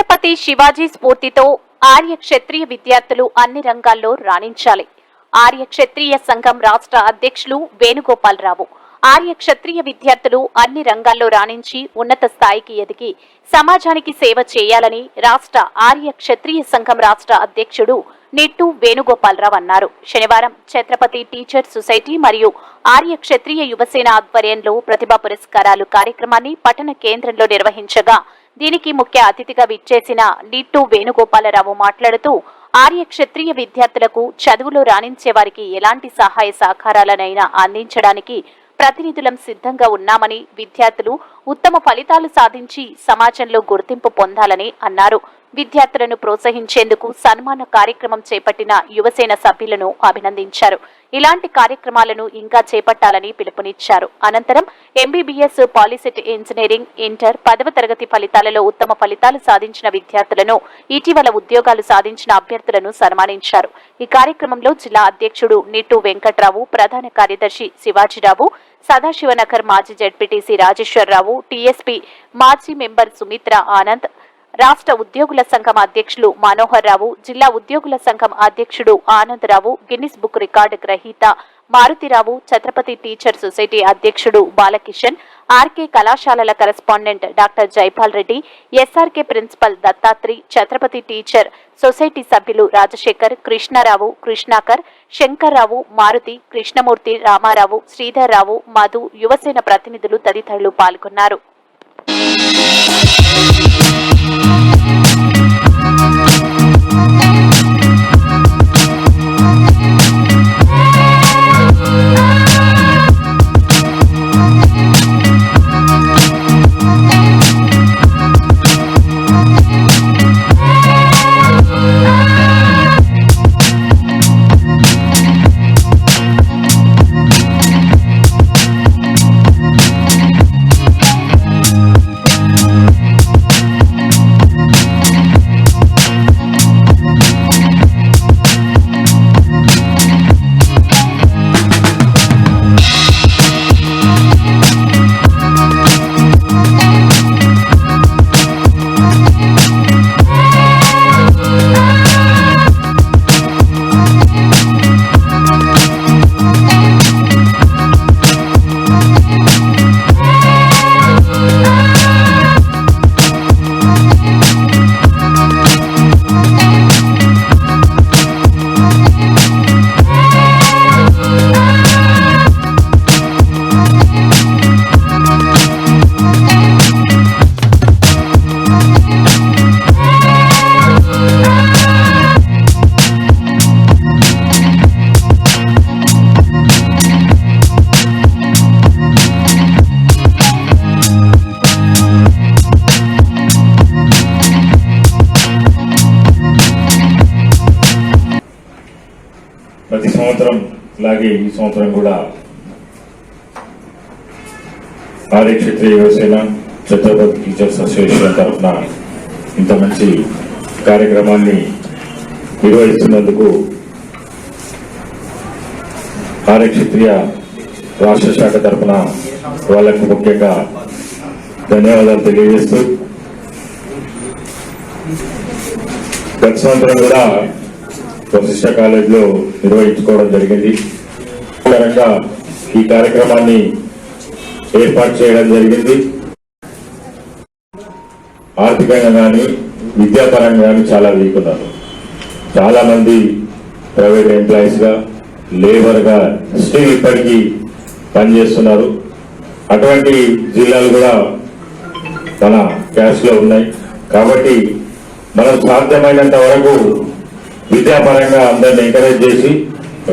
ఛత్రపతి శివాజీ స్ఫూర్తితో ఆర్య క్షత్రియ విద్యార్థులు అన్ని రంగాల్లో రాణించాలి. ఆర్య క్షత్రియ సంఘం రాష్ట్ర అధ్యక్షులు వేణుగోపాలరావు. ఆర్య క్షత్రియ విద్యార్థులు అన్ని రంగాల్లో రాణించి ఉన్నత స్థాయికి ఎదిగి సమాజానికి సేవ చేయాలని రాష్ట్ర ఆర్య క్షత్రియ సంఘం రాష్ట్ర అధ్యక్షుడు నిట్టు వేణుగోపాలరావు అన్నారు. శనివారం ఛత్రపతి టీచర్ సొసైటీ మరియు ఆర్య క్షత్రియ యువసేన ఆధ్వర్యంలో ప్రతిభా పురస్కారాలు కార్యక్రమాన్ని పట్టణ కేంద్రంలో నిర్వహించగా దీనికి ముఖ్య అతిథిగా విచ్చేసిన నిట్టు వేణుగోపాలరావు మాట్లాడుతూ ఆర్య క్షత్రియ విద్యార్థులకు చదువులో రాణించే వారికి ఎలాంటి సహాయ సహకారాలనైనా అందించడానికి ప్రతినిధులం సిద్ధంగా ఉన్నామని విద్యార్థులు ఉత్తమ ఫలితాలు సాధించి సమాజంలో గుర్తింపు పొందాలని అన్నారు. విద్యార్థులను ప్రోత్సహించేందుకు సన్మాన కార్యక్రమం చేపట్టిన యువసేన సభ్యులను అభినందించారు. ఇలాంటి కార్యక్రమాలను ఇంకా చేపట్టాలని పిలుపునిచ్చారు. అనంతరం ఎంబీబీఎస్ పాలిసెట్ ఇంజనీరింగ్ ఇంటర్ పదవ తరగతి ఫలితాలలో ఉత్తమ ఫలితాలు సాధించిన విద్యార్థులను ఇటీవల ఉద్యోగాలు సాధించిన అభ్యర్థులను సన్మానించారు. ఈ కార్యక్రమంలో జిల్లా అధ్యక్షుడు నిట్టు వెంకట్రావు ప్రధాన కార్యదర్శి శివాజీరావు సదాశివనగర్ మాజీ జడ్పీటీసీ రాజేశ్వరరావు టీఎస్పీ మాజీ మెంబర్ సుమిత్ర ఆనంద్ రాష్ట్ర ఉద్యోగుల సంఘం అధ్యక్షులు మనోహర్ రావు జిల్లా ఉద్యోగుల సంఘం అధ్యక్షుడు ఆనందరావు గిన్నిస్ బుక్ రికార్డు గ్రహీత మారుతిరావు ఛత్రపతి టీచర్ సొసైటీ అధ్యక్షుడు బాలకిషన్ ఆర్కే కళాశాలల correspondent doctor Jaipal Reddy S R K principal Dattatri Chhatrapati teacher society సభ్యులు రాజశేఖర్ కృష్ణారావు కృష్ణాకర్ శంకర్రావు మారుతి కృష్ణమూర్తి రామారావు శ్రీధర్రావు మధు యువసేన ప్రతినిధులు తదితరులు పాల్గొన్నారు. ప్రతి సంవత్సరం కూడా ఆర్యక్షత్రీయ యువసేన ఛత్రపతి టీచర్స్ అసోసియేషన్ తరఫున ఇంత మంచి కార్యక్రమాన్ని నిర్వహిస్తున్నందుకు ఆర్యక్షత్రియ రాష్ట్ర శాఖ తరఫున వాళ్ళకు ముఖ్యంగా ధన్యవాదాలు తెలియజేస్తూ గత సంవత్సరం కూడా వశిష్ట కాలేజీలో నిర్వహించుకోవడం జరిగింది. పరంగా ఈ కార్యక్రమాన్ని ఏర్పాటు చేయడం జరిగింది. ఆర్థికంగా కానీ విద్యాపరంగా కానీ చాలా వీక్ ఉన్నారు. చాలా మంది ప్రైవేట్ ఎంప్లాయీస్గా లేబర్గా స్టిల్ ఇప్పటికీ పనిచేస్తున్నారు. అటువంటి జిల్లాలు కూడా మన క్యాష్లో ఉన్నాయి. కాబట్టి మనం సాధ్యమైనంత వరకు విద్యాపరంగా అందరిని ఎంకరేజ్ చేసి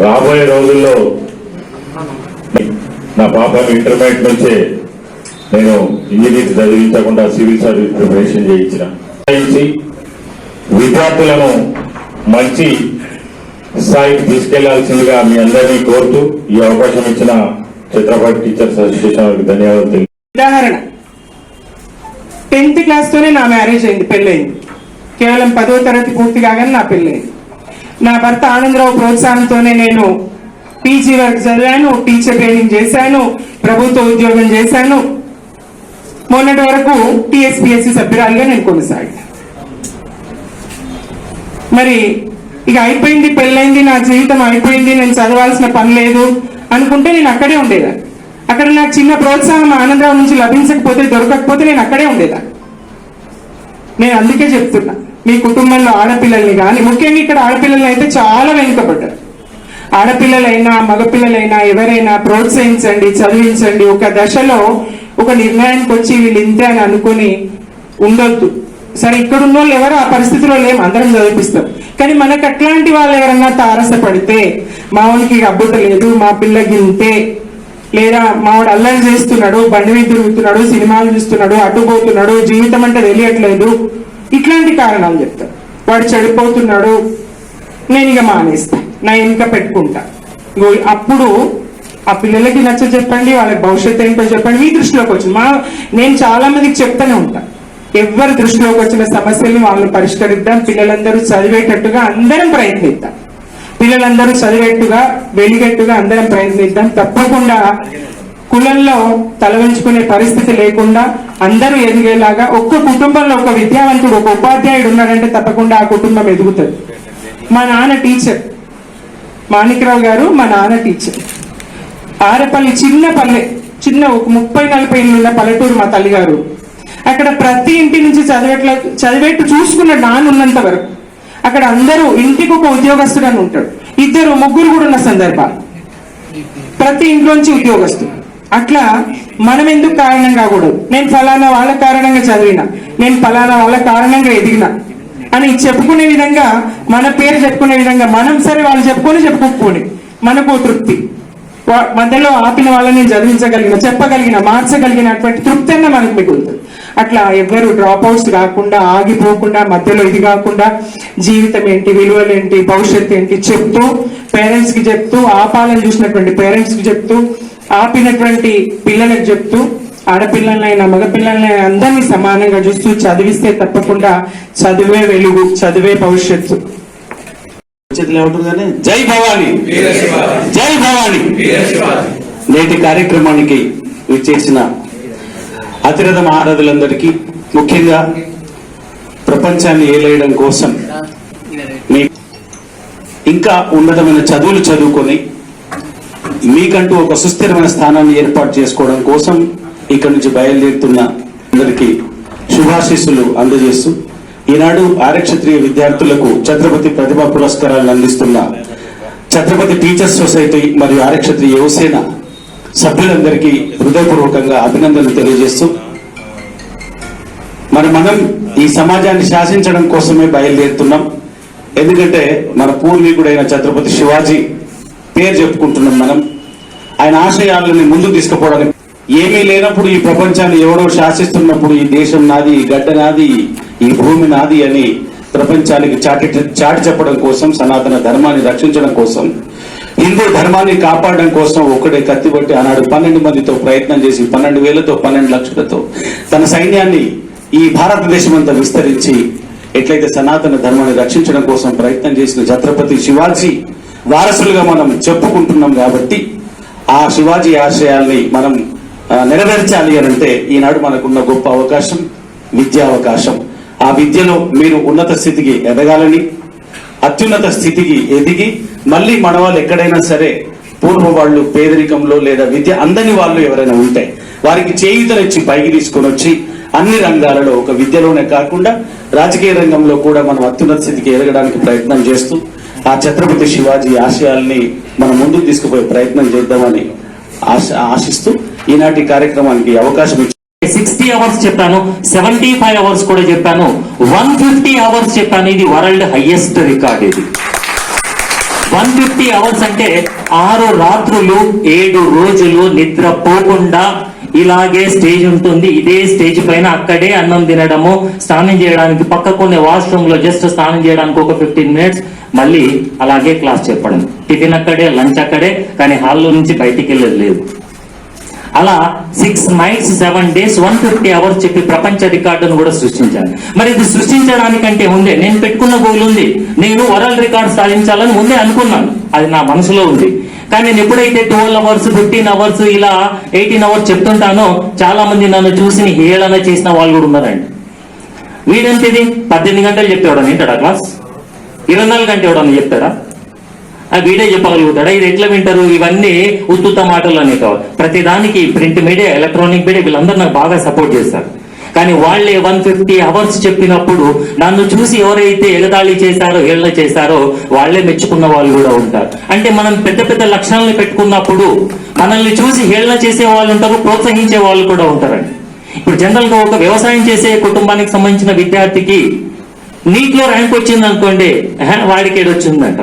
రాబోయే రోజుల్లో నా పాపని ఇంటర్మీడియట్ నుంచే నేను ఇంజనీర్ చదివించకుండా సివిల్ సర్వీస్ ప్రిపరేషన్ చేయించిన. విద్యార్థులను మంచి స్థాయికి తీసుకెళ్ళాల్సిందిగా మీ అందరినీ కోరుతూ ఈ అవకాశం ఇచ్చిన ఛత్రపతి టీచర్స్ అసోసియేషన్ ధన్యవాదాలు ఉదాహరణ. టెన్త్ క్లాస్ తోనే నా మ్యారేజ్ అయింది పెళ్ళయింది. కేవలం పదో తరగతి పూర్తి కాగానే నా పెళ్ళయింది. నా భర్త ఆనందరావు ప్రోత్సాహంతోనే నేను పీజీ వరకు చదివాను టీచర్ ట్రైనింగ్ చేశాను ప్రభుత్వ ఉద్యోగం చేశాను. మొన్నటి వరకు టీఎస్పీఎస్సీ సభ్యురాలుగా నేను కొనసాగాను. మరి ఇక అయిపోయింది పెళ్ళైంది నా జీవితం అయిపోయింది నేను చదవాల్సిన పని లేదు అనుకుంటే నేను అక్కడే ఉండేదాన్ని. అక్కడ నాకు చిన్న ప్రోత్సాహం ఆనందరావు నుంచి లభించకపోతే దొరకకపోతే నేను అక్కడే ఉండేదాన్ని. నేను అందుకే చెప్తున్నా మీ కుటుంబంలో ఆడపిల్లల్ని కానీ ముఖ్యంగా ఇక్కడ ఆడపిల్లల్ని అయితే చాలా వెనుకబడ్డారు. ఆడపిల్లలైనా మగపిల్లలైనా ఎవరైనా ప్రోత్సహించండి చదివించండి. ఒక దశలో ఒక నిర్ణయానికి వచ్చి వీళ్ళు ఇంతే అని అనుకుని ఉండొద్దు. సరే ఇక్కడ ఉన్న వాళ్ళు ఎవరు? ఆ పరిస్థితిలో లేము అందరం చదివిపిస్తాం. కానీ మనకు అట్లాంటి వాళ్ళు ఎవరన్నా తారసపడితే మావునికి అబ్బుత లేదు మా పిల్లకి ఇంతే లేదా మావాడు అల్లరి చేస్తున్నాడు బండి మీద తిరుగుతున్నాడు సినిమాలు చూస్తున్నాడు అటు పోతున్నాడు జీవితం అంటే తెలియట్లేదు. ఇట్లాంటి కారణాలు చెప్తారు వాడు చెడిపోతున్నాడు నేను ఇక మానేస్తాను నా వెనుక పెట్టుకుంటా. అప్పుడు ఆ పిల్లలకి నచ్చ చెప్పండి వాళ్ళకి భవిష్యత్తు ఏంటో చెప్పండి మీ దృష్టిలోకి వచ్చింది. మా నేను చాలా మందికి చెప్తానే ఉంటా. ఎవరి దృష్టిలోకి వచ్చిన సమస్యల్ని వాళ్ళని పరిష్కరిద్దాం పిల్లలందరూ చదివేటట్టుగా అందరం ప్రయత్నిద్దాం. పిల్లలందరూ చదివేట్టుగా వెలిగేట్టుగా అందరం ప్రయత్నిద్దాం. తప్పకుండా కులంలో తలవంచుకునే పరిస్థితి లేకుండా అందరూ ఎదిగేలాగా ఒక్క కుటుంబంలో ఒక విద్యావంతుడు ఒక ఉపాధ్యాయుడు ఉన్నాడంటే తప్పకుండా ఆ కుటుంబం ఎదుగుతుంది. మా నాన్న టీచర్. మాణిక్రావు గారు మా నాన్న టీచర్. ఆరపల్లి చిన్న పల్లె చిన్న ఒక ముప్పై నలభై ఇళ్ళు ఉన్న పల్లెటూరు మా తల్లిగారు. అక్కడ ప్రతి ఇంటి నుంచి చదివేట్ల చదివేట్టు చూసుకున్న నాన్న ఉన్నంత వరకు అక్కడ అందరూ ఇంటికి ఒక ఉద్యోగస్తుడని ఉంటాడు. ఇద్దరు ముగ్గురు కూడా ఉన్న సందర్భాలు. ప్రతి ఇంట్లోంచి ఉద్యోగస్తుడు. అట్లా మనం ఎందుకు కారణం కాకూడదు? నేను ఫలానా వాళ్ళ కారణంగా చదివిన నేను ఫలానా వాళ్ళ కారణంగా ఎదిగిన అని చెప్పుకునే విధంగా మన పేరు చెప్పుకునే విధంగా మనం సరే వాళ్ళు చెప్పుకొని చెప్పుకోకపోని మనకు తృప్తి. మధ్యలో ఆపిన వాళ్ళని చదివించగలిగిన చెప్పగలిగిన మార్చగలిగినటువంటి తృప్తి అన్న మనకు మిగులుతుంది. అట్లా ఎవ్వరు డ్రాప్ అవుట్స్ కాకుండా ఆగిపోకుండా మధ్యలో ఇది కాకుండా జీవితం ఏంటి విలువలు ఏంటి భవిష్యత్తు ఏంటి చెప్తూ పేరెంట్స్కి చెప్తూ ఆపాలని చూసినటువంటి పేరెంట్స్కి చెప్తూ ఆపినటువంటి పిల్లలకు చెప్తూ ఆడపిల్లలైనా మగపిల్లలైనా అందరినీ సమానంగా చూస్తూ చదివిస్తే తప్పకుండా చదివే వెలుగు చదివే భవిష్యత్తు. జై భవానీ. జై భవానీ. నేటి కార్యక్రమానికి విచ్చేసిన అతిరథ మహారథులందరికీ ముఖ్యంగా ప్రపంచాన్ని ఏలేయడం కోసం మీ ఇంకా ఉన్నతమైన చదువులు చదువుకొని మీకంటూ ఒక సుస్థిరమైన స్థానాన్ని ఏర్పాటు చేసుకోవడం కోసం ఇక్కడి నుంచి బయలుదేరుతున్న అందరికీ శుభాశీస్సులు అందజేస్తూ ఈనాడు ఆరక్షత్రియ విద్యార్థులకు ఛత్రపతి ప్రతిభా పురస్కారాలను అందిస్తున్న ఛత్రపతి టీచర్స్ సొసైటీ మరియు ఆరక్షత్రియ యువసేన సభ్యులందరికీ హృదయపూర్వకంగా అభినందనలు తెలియజేస్తూ మరి మనం ఈ సమాజాన్ని శాసించడం కోసమే బయలుదేరుతున్నాం. ఎందుకంటే మన పూర్వీకుడైన ఛత్రపతి శివాజీ పేరు చెప్పుకుంటున్నాం మనం. ఆయన ఆశయాలని ముందుకు తీసుకుపోవడానికి ఏమీ లేనప్పుడు ఈ ప్రపంచాన్ని ఎవరో శాసిస్తున్నప్పుడు ఈ దేశం నాది ఈ గడ్డ నాది ఈ భూమి నాది అని ప్రపంచానికి చాటి చాటి చెప్పడం కోసం సనాతన ధర్మాన్ని రక్షించడం కోసం హిందూ ధర్మాన్ని కాపాడడం కోసం ఒక్కడే కత్తిబట్టి ఆనాడు పన్నెండు మందితో ప్రయత్నం చేసి పన్నెండు వేలతో పన్నెండు లక్షలతో తన సైన్యాన్ని ఈ భారతదేశం అంతా విస్తరించి ఎట్లయితే సనాతన ధర్మాన్ని రక్షించడం కోసం ప్రయత్నం చేసిన ఛత్రపతి శివాజీ వారసులుగా మనం చెప్పుకుంటున్నాం కాబట్టి ఆ శివాజీ ఆశయాల్ని మనం నెరవేర్చాలి అని అంటే ఈనాడు మనకున్న గొప్ప అవకాశం విద్యా అవకాశం. ఆ విద్యలో మీరు ఉన్నత స్థితికి ఎదగాలని అత్యున్నత స్థితికి ఎదిగి మళ్ళీ మన వాళ్ళు ఎక్కడైనా సరే పూర్వ వాళ్ళు పేదరికంలో లేదా విద్య అందని వాళ్ళు ఎవరైనా ఉంటే వారికి చేయూతనిచ్చి పైకి తీసుకొని వచ్చి అన్ని రంగాలలో ఒక విద్యలోనే కాకుండా రాజకీయ రంగంలో కూడా మనం అత్యున్నత స్థితికి ఎదగడానికి ప్రయత్నం చేస్తూ ఆ ఛత్రపతి శివాజీ ఆశయాల్ని మనం ముందుకు తీసుకుపోయే ప్రయత్నం చేద్దామని ఆశ ఆశిస్తూ ఈనాటి కార్యక్రమానికి అవకాశం ఇచ్చి సిక్స్టీ అవర్స్ చెప్పాను సెవెంటీ ఫైవ్ అవర్స్ కూడా చెప్పాను. వన్ ఫిఫ్టీ అవర్స్ చెప్పాను ఇది వరల్డ్ హైయెస్ట్ రికార్డ్ ఇది. వన్ ఫిఫ్టీ అవర్స్ అంటే ఆరు రాత్రులు ఏడు రోజులు నిద్ర పోకుండా ఇలాగే స్టేజ్ ఉంటుంది. ఇదే స్టేజ్ పైన అక్కడే అన్నం తినడము స్నానం చేయడానికి పక్కకునే వాష్రూమ్లో జస్ట్ స్నానం చేయడానికి ఒక ఫిఫ్టీన్ మినిట్స్ మళ్ళీ అలాగే క్లాస్ చెప్పడం. టిఫిన్ అక్కడే లంచ్ అక్కడే కానీ హాల్లో నుంచి బయటికి వెళ్ళేది లేదు. అలా six nights seven days one fifty hours చెప్పి ప్రపంచ రికార్డును కూడా సృష్టించాను మరి ఇది సృష్టించడానికంటే ముందే నేను పెట్టుకున్న గోల్ ఉంది నేను వరల్డ్ రికార్డ్ సాధించాలని ముందే అనుకున్నాను. అది నా మనసులో ఉంది. కానీ నేను ఎప్పుడైతే ట్వెల్వ్ అవర్స్ ఫిఫ్టీన్ అవర్స్ ఇలా ఎయిటీన్ అవర్స్ చెప్తుంటానో చాలా మంది నన్ను చూసి హేళన చేసిన వాళ్ళు కూడా ఉన్నారండి. వీడంతేది పద్దెనిమిది గంటలు చెప్పేవాడు ఏంటాడా క్లాస్? ఇరవై నాలుగు గంటలు ఎవడన్నా చెప్తాడా? ఆ వీడే చెప్పగలుగుతాడా ఇది ఎట్లా వింటారు? ఇవన్నీ ఉత్తుత మాటలు అనే కావాలి ప్రతిదానికి ప్రింట్ మీడియా ఎలక్ట్రానిక్ మీడియా వీళ్ళందరూ నాకు బాగా సపోర్ట్ చేస్తారు. కానీ వాళ్ళే వన్ ఫిఫ్టీ అవర్స్ చెప్పినప్పుడు నన్ను చూసి ఎవరైతే ఎగదాళి చేశారో ఏళ్ళ చేశారో వాళ్ళే మెచ్చుకున్న వాళ్ళు కూడా ఉంటారు. అంటే మనం పెద్ద పెద్ద లక్షణాలను పెట్టుకున్నప్పుడు మనల్ని చూసి హేళన చేసే వాళ్ళు ఉంటారు ప్రోత్సహించే వాళ్ళు కూడా ఉంటారండి. ఇప్పుడు జనరల్గా ఒక వ్యవసాయం చేసే కుటుంబానికి సంబంధించిన విద్యార్థికి నీటిలో ర్యాంక్ వచ్చింది అనుకోండి వాడికి ఏడొచ్చిందంట.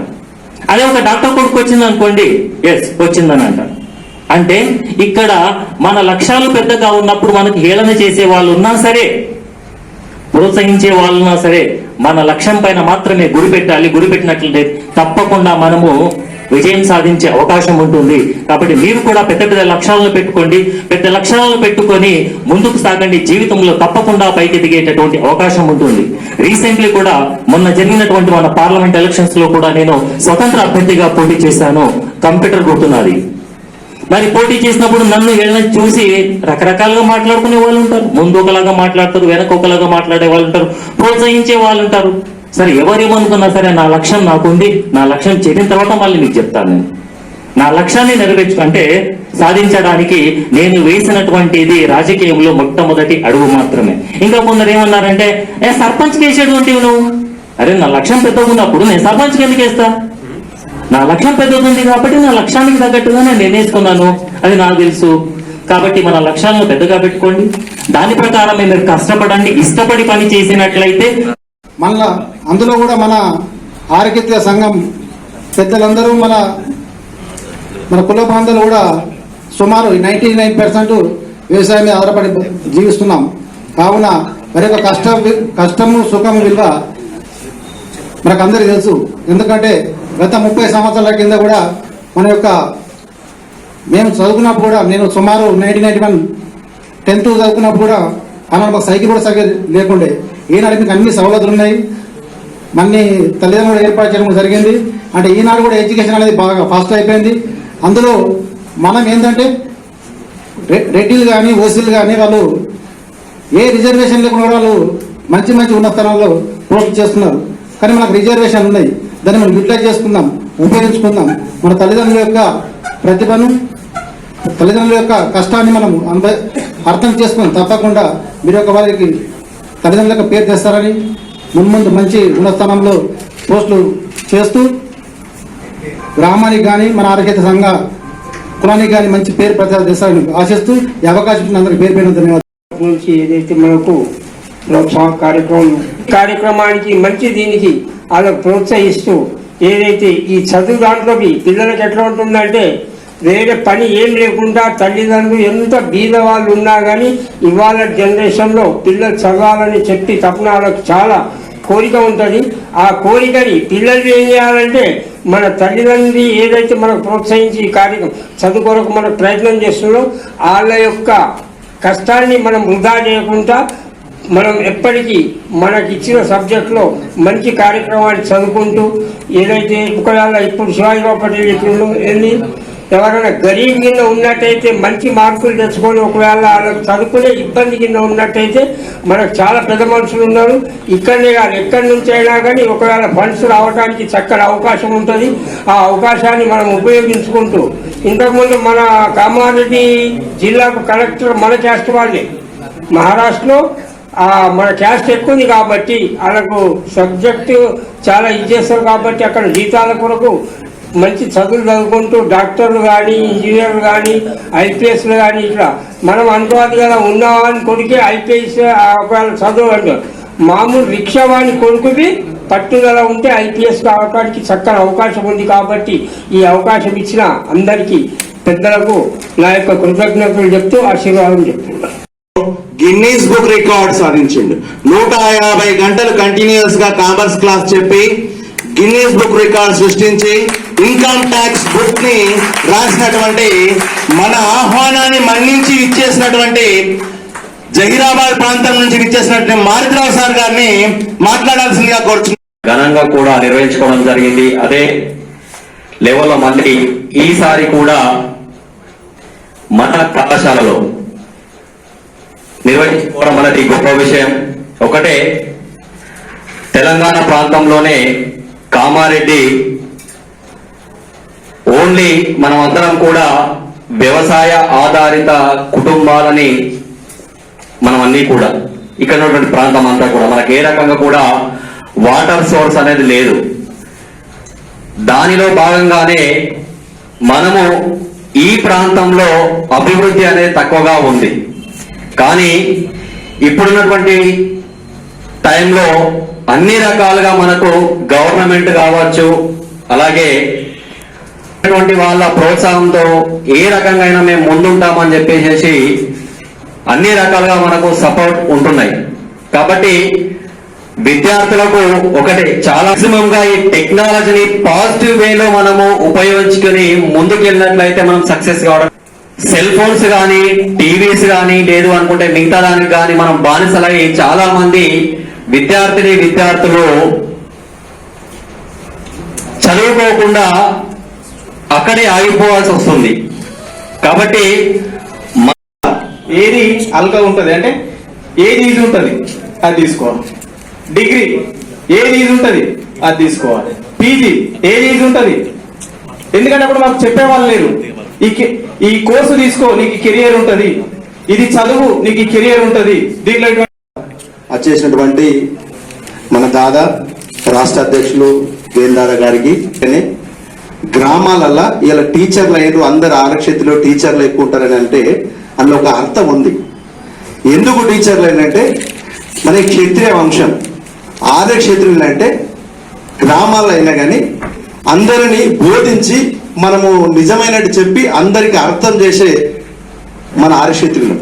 అదే ఒక డాక్టర్ కొడుకు వచ్చింది అనుకోండి ఎస్ వచ్చిందని అంటారు అంటే ఇక్కడ మన లక్ష్యాలు పెద్దగా ఉన్నప్పుడు మనకు హేళన చేసే వాళ్ళు ఉన్నా సరే ప్రోత్సహించే వాళ్ళున్నా సరే మన లక్ష్యం పైన మాత్రమే గురి పెట్టాలి. గురి పెట్టినట్లయితే తప్పకుండా మనము విజయం సాధించే అవకాశం ఉంటుంది. కాబట్టి మీరు కూడా పెద్ద పెద్ద లక్ష్యాలను పెట్టుకోండి. పెద్ద లక్ష్యాలను పెట్టుకొని ముందుకు సాగండి. జీవితంలో తప్పకుండా పైకి ఎదిగేటటువంటి అవకాశం ఉంటుంది. రీసెంట్లీ కూడా మొన్న జరిగినటువంటి మన పార్లమెంట్ ఎలక్షన్స్లో కూడా నేను స్వతంత్ర అభ్యర్థిగా పోటీ చేశాను. కంప్యూటర్ గుర్తున్నది మరి పోటీ చేసినప్పుడు నన్ను వీళ్ళని చూసి రకరకాలుగా మాట్లాడుకునే వాళ్ళు ఉంటారు. ముందు ఒకలాగా మాట్లాడతారు వెనక ఒకలాగా మాట్లాడే వాళ్ళు ఉంటారు. ప్రోత్సహించే వాళ్ళు ఉంటారు. సరే ఎవరేమనుకున్నా సరే నా లక్ష్యం నాకుంది. నా లక్ష్యం చేరిన తర్వాత మళ్ళీ మీకు చెప్తాను నేను. నా లక్ష్యాన్ని నెరవేర్చుకుంటే సాధించడానికి నేను వేసినటువంటిది రాజకీయంలో మొట్టమొదటి అడుగు మాత్రమే. ఇంకా కొందరు ఏమన్నారంటే ఏ సర్పంచ్ వేసేటువంటివి నువ్వు? అరే నా లక్ష్యం పెద్దగున్నప్పుడు నేను సర్పంచ్కి ఎందుకు వేస్తా? నా లక్ష్యం పెద్దగుంది కాబట్టి నా లక్ష్యానికి తగ్గట్టుగా నేను నిర్ణయించుకున్నాను అది నాకు తెలుసు. కాబట్టి మన లక్ష్యాలను పెద్దగా పెట్టుకోండి. దాని ప్రకారమే మీరు కష్టపడండి. ఇష్టపడి పని చేసినట్లయితే మళ్ళా అందులో కూడా మన ఆరోగ్య సంఘం పెద్దలందరూ మన మన కుల బాంధవులు కూడా సుమారు నైంటీ నైన్ పర్సెంట్ వ్యవసాయం మీద ఆధారపడి జీవిస్తున్నాం. కావున మరి యొక్క కష్ట కష్టము సుఖము విలువ మనకు అందరికీ తెలుసు. ఎందుకంటే గత ముప్పై సంవత్సరాల కింద కూడా మన యొక్క మేము చదువుకున్నప్పుడు కూడా నేను సుమారు నైన్టీన్ నైన్టీ వన్ టెన్త్ చదువుకున్నప్పుడు కూడా అలా మాకు సైకిల్ కూడా సైకిల్ లేకుండే. ఈనాడు మీకు అన్ని సవలతులు ఉన్నాయి. మన్ని తల్లిదండ్రులు ఏర్పాటు చేయడం జరిగింది. అంటే ఈనాడు కూడా ఎడ్యుకేషన్ అనేది బాగా ఫాస్ట్ అయిపోయింది. అందులో మనం ఏంటంటే రె- రెడ్డిలు కానీ ఓసీలు కానీ వాళ్ళు ఏ రిజర్వేషన్ లేకుండా కూడా వాళ్ళు మంచి మంచి ఉన్న స్థానాల్లో పోస్ట్ చేస్తున్నారు. కానీ మనకు రిజర్వేషన్ ఉన్నాయి. దాన్ని మనం యూటిలైజ్ చేసుకుందాం ఉపయోగించుకుందాం. మన తల్లిదండ్రుల యొక్క ప్రతిభను తల్లిదండ్రుల యొక్క కష్టాన్ని మనం అర్థం చేసుకుని తప్పకుండా మీరు ఒక వారికి తల్లిదండ్రుల యొక్క పేరు తెస్తారని మున్ముందు మంచి ఉన్నతస్థానంలో పోస్టులు చేస్తూ గ్రామానికి కానీ మన ఆరోగ్య సంఘ కులానికి కానీ మంచి పేరు ప్రచారం చేస్తారని ఆశిస్తూ ఈ అవకాశం అందరికీ పేరు పేరు ధన్యవాదాలు నుంచి ఏదైతే మనకు ప్రోత్సాహ కార్యక్రమం కార్యక్రమానికి మంచి దీనికి అలా ప్రోత్సహిస్తూ ఏదైతే ఈ చదువు దాంట్లోకి పిల్లలకి ఎట్లా ఉంటుందంటే వేరే పని ఏం లేకుండా తల్లిదండ్రులు ఎంత బీద వాళ్ళు ఉన్నా కానీ ఇవాళ జనరేషన్లో పిల్లలు చదవాలని చెప్పి తప్పన వాళ్ళకి చాలా కోరిక ఉంటుంది. ఆ కోరికని పిల్లలు ఏం చేయాలంటే మన తల్లిదండ్రి ఏదైతే మనకు ప్రోత్సహించి ఈ కార్యక్రమం చదువు కొరకు ప్రయత్నం చేస్తున్నారో వాళ్ళ యొక్క కష్టాన్ని మనం వృధా చేయకుండా మనం ఎప్పటికీ మనకి ఇచ్చిన సబ్జెక్ట్లో మంచి కార్యక్రమాన్ని చదువుకుంటూ ఏదైతే ఒకవేళ ఇప్పుడు శివాజీరావు పటేల్ చెప్పిండు ఏంది ఎవరైనా గరీబ్ కింద ఉన్నట్టయితే మంచి మార్కులు తెచ్చుకొని ఒకవేళ వాళ్ళకి చదువుకునే ఇబ్బంది కింద ఉన్నట్టయితే మనకు చాలా పెద్ద మనుషులు ఉన్నారు. ఇక్కడనే కాదు ఎక్కడి నుంచి అయినా కానీ ఒకవేళ ఫండ్స్ రావడానికి చక్కటి అవకాశం ఉంటుంది. ఆ అవకాశాన్ని మనం ఉపయోగించుకుంటూ ఇంతకుముందు మన కామారెడ్డి జిల్లాకు కలెక్టర్ మన క్యాస్ట్ వాళ్ళే. మహారాష్ట్రలో మన క్యాస్ట్ ఎక్కువ ఉంది కాబట్టి వాళ్ళకు సబ్జెక్టు చాలా ఇది చేస్తారు కాబట్టి అక్కడ జీతాల కొరకు మంచి చదువులు చదువుకుంటూ డాక్టర్లు కానీ ఇంజనీర్లు కానీ ఐపీఎస్లు కానీ ఇట్లా మనం అనుకోవాలి కదా ఉన్నవాని కొడుకే ఐపీఎస్ ఒకవేళ చదువు అంటారు మామూలు రిక్షా వాని కొడుకుది పట్టుదల ఉంటే ఐపీఎస్ కావడానికి చక్కని అవకాశం ఉంది కాబట్టి ఈ అవకాశం ఇచ్చిన అందరికీ పెద్దలకు నా యొక్క కృతజ్ఞతలు చెప్తూ ఆశీర్వాదం చెప్తున్నాను. గిన్నీస్ బుక్ రికార్డ్ సాధించిండు. నూట యాభై గంటలు కంటిన్యూస్గా కామర్స్ క్లాస్ చెప్పి గిన్నీస్ బుక్ రికార్డ్ సృష్టించి ఇన్కమ్ ట్యాక్స్ బుక్ని రాసినటువంటి మన ఆహ్వానాన్ని మన్నించి ఇచ్చేసినటువంటి జహీరాబాద్ ప్రాంతం నుంచి ఇచ్చేసినటువంటి మారుతిరావు సార్ గారిని మాట్లాడాల్సిందిగా కోరుచున్నాను ఘనంగా కూడా నిర్వహించుకోవడం జరిగింది. అదే లెవెల్లో మళ్ళీ ఈసారి కూడా మన కళాశాలలో నిర్వహించుకోవడం అనేది గొప్ప విషయం. ఒకటే తెలంగాణ ప్రాంతంలోనే కామారెడ్డి ఓన్లీ మనమందరం కూడా వ్యవసాయ ఆధారిత కుటుంబాలని మనం అన్ని కూడా ఇక్కడ ఉన్నటువంటి ప్రాంతం అంతా కూడా మనకి ఏ రకంగా కూడా వాటర్ సోర్స్ అనేది లేదు. దానిలో భాగంగానే మనము ఈ ప్రాంతంలో అభివృద్ధి అనేది తక్కువగా ఉంది. కానీ ఇప్పుడున్నటువంటి టైంలో అన్ని రకాలుగా మనకు గవర్నమెంట్ కావచ్చు అలాగే అటువంటి వాళ్ళ ప్రోత్సాహంతో ఏ రకంగా అయినా మేము ముందుంటామని చెప్పేసి అన్ని రకాలుగా మనకు సపోర్ట్ ఉంటున్నాయి. కాబట్టి విద్యార్థులకు ఒకటి చాలా maximum గా ఈ టెక్నాలజీని పాజిటివ్ వేలో మనము ఉపయోగించుకొని ముందుకెళ్ళినట్లయితే మనం సక్సెస్ కావడం. సెల్ ఫోన్స్ కానీ టీవీస్ కానీ లేదు అనుకుంటే మిగతా దానికి కానీ మనం బానిసలై చాలా మంది విద్యార్థిని విద్యార్థులు చదువుకోకుండా అక్కడే ఆగిపోవాల్సి వస్తుంది. కాబట్టి ఏది అల్గా ఉంటుంది? అంటే ఏది ఈజీ ఉంటుంది? అది తీసుకోవాలి. డిగ్రీ ఏది ఈజీ ఉంటుంది? అది తీసుకోవాలి. పీజీ ఏది ఈజీ ఉంటుంది? ఎందుకంటే అప్పుడు మాకు చెప్పేవాళ్ళు లేరు. ఈ ఈ కోర్సు తీసుకో నీకు కెరియర్ ఉంటుంది. ఇది చదువు నీకు కెరియర్ ఉంటుంది. దీంట్లో చేసినటువంటి వచ్చేసినటువంటి మన దాదా రాష్ట్ర అధ్యక్షులు వేందాద గారికి అలానే గ్రామాలల్లో ఇలా టీచర్లు అయ్యారు అందరు ఆరక్షితులు టీచర్లు ఎక్కువ ఉంటారని అంటే అందులో ఒక అర్థం ఉంది. ఎందుకు టీచర్లు ఏంటంటే మన క్షత్రియ వంశం. ఆర్య అంటే గ్రామాల్లో అయినా కానీ అందరినీ బోధించి మనము నిజమైనట్టు చెప్పి అందరికి అర్థం చేసే మన ఆరక్షితులు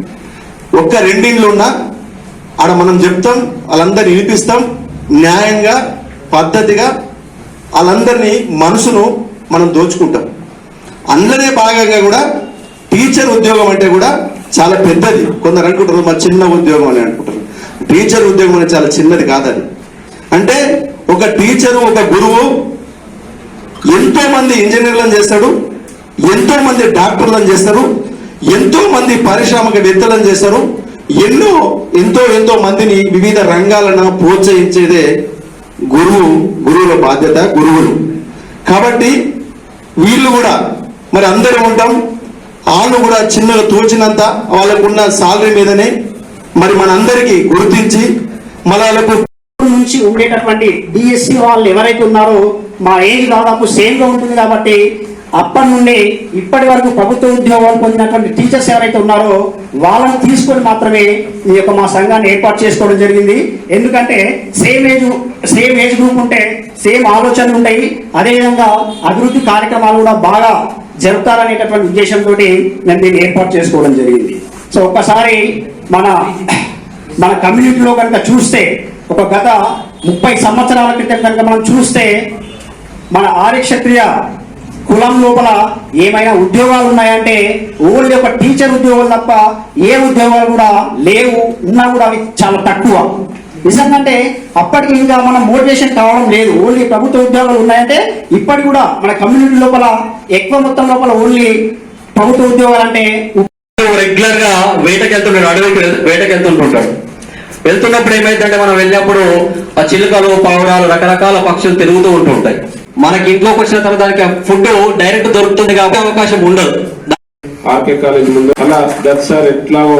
ఒక్క రెండిండ్లు ఉన్నా ఆడ మనం చెప్తాం వాళ్ళందరినీ వినిపిస్తాం న్యాయంగా పద్ధతిగా వాళ్ళందరినీ మనసును మనం దోచుకుంటాం. అందులోనే భాగంగా కూడా టీచర్ ఉద్యోగం అంటే కూడా చాలా పెద్దది. కొందరు అనుకుంటారు మా చిన్న ఉద్యోగం అని అనుకుంటారు. టీచర్ ఉద్యోగం అనేది చాలా చిన్నది కాదది అంటే ఒక టీచరు ఒక గురువు ఎంతో మంది ఇంజనీర్లను చేస్తాడు ఎంతో మంది డాక్టర్లను చేస్తారు ఎంతో మంది పారిశ్రామికవేత్తలను చేస్తారు ఎన్నో ఎంతో ఎంతో మందిని వివిధ రంగాలను ప్రోత్సహించేదే గురువు గురువుల బాధ్యత గురువులు. కాబట్టి వీళ్ళు కూడా మరి అందరూ ఉంటాం. వాళ్ళు కూడా చిన్నగా తోచినంత వాళ్ళకున్న సాలరీ మీదనే మరి మనందరికీ గుర్తించి మన వాళ్ళకు నుంచి ఉండేటటువంటి డిఎస్సి వాళ్ళు ఎవరైతే ఉన్నారో మా ఏజ్ దాదాపు సేమ్గా ఉంటుంది కాబట్టి అప్పటి నుండి ఇప్పటి వరకు ప్రభుత్వ ఉద్యోగాలు పొందినటువంటి టీచర్స్ ఎవరైతే ఉన్నారో వాళ్ళని తీసుకొని మాత్రమే ఈ యొక్క మా సంఘాన్ని ఏర్పాటు చేసుకోవడం జరిగింది. ఎందుకంటే same age same age group ఉంటే సేమ్ ఆలోచనలు ఉంటాయి అదేవిధంగా అభివృద్ధి కార్యక్రమాలు కూడా బాగా జరుపుతారనేటటువంటి ఉద్దేశంతో నేను దీన్ని ఏర్పాటు చేసుకోవడం జరిగింది. సో ఒక్కసారి మన మన కమ్యూనిటీలో కనుక చూస్తే ఒక గత ముప్పై సంవత్సరాల క్రితం కనుక మనం చూస్తే మన ఆర్యక్షత్రియ కులం లోపల ఏమైనా ఉద్యోగాలు ఉన్నాయంటే ఓన్లీ ఒక టీచర్ ఉద్యోగాలు తప్ప ఏ ఉద్యోగాలు కూడా లేవు ఉన్నా కూడా అవి చాలా తక్కువ. నిజంగానే అప్పటికి ఇంకా మనం మోటివేషన్ కావడం లేదు. ఓన్లీ ప్రభుత్వ ఉద్యోగాలు ఉన్నాయంటే ఇప్పటికి కూడా మన కమ్యూనిటీ లోపల ఎక్కువ మొత్తం లోపల ఓన్లీ ప్రభుత్వ ఉద్యోగాలు అంటే రెగ్యులర్గా వేటకి వెళ్తుంటాడు అడవికి వేటకి వెళ్తుంటుంటాడు వెళ్తున్నప్పుడు ఏమైందంటే మనం వెళ్ళినప్పుడు ఆ చిలుకలు పావురాలు రకరకాల పక్షులు తిరుగుతూ ఉంటూ ఉంటాయి. మనకి ఇంట్లోకి వచ్చిన తర్వాత దానికి ఫుడ్ డైరెక్ట్ దొరుకుతుంది కాబట్టి అవకాశం ఉండదు. ఆర్కే కాలేజ్ ముందు అలా దట్ సార్ ఎట్లాగో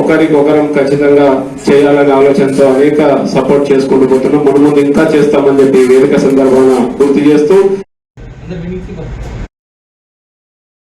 ఒకరికి ఒకరం ఖచ్చితంగా చేయాలనే ఆలోచనతో అనేక సపోర్ట్ చేసుకుంటూ పోతున్నాం. ముందు ముందు ఇంకా చేస్తామని చెప్పి వేదిక సందర్భంగా గుర్తు చేస్తూ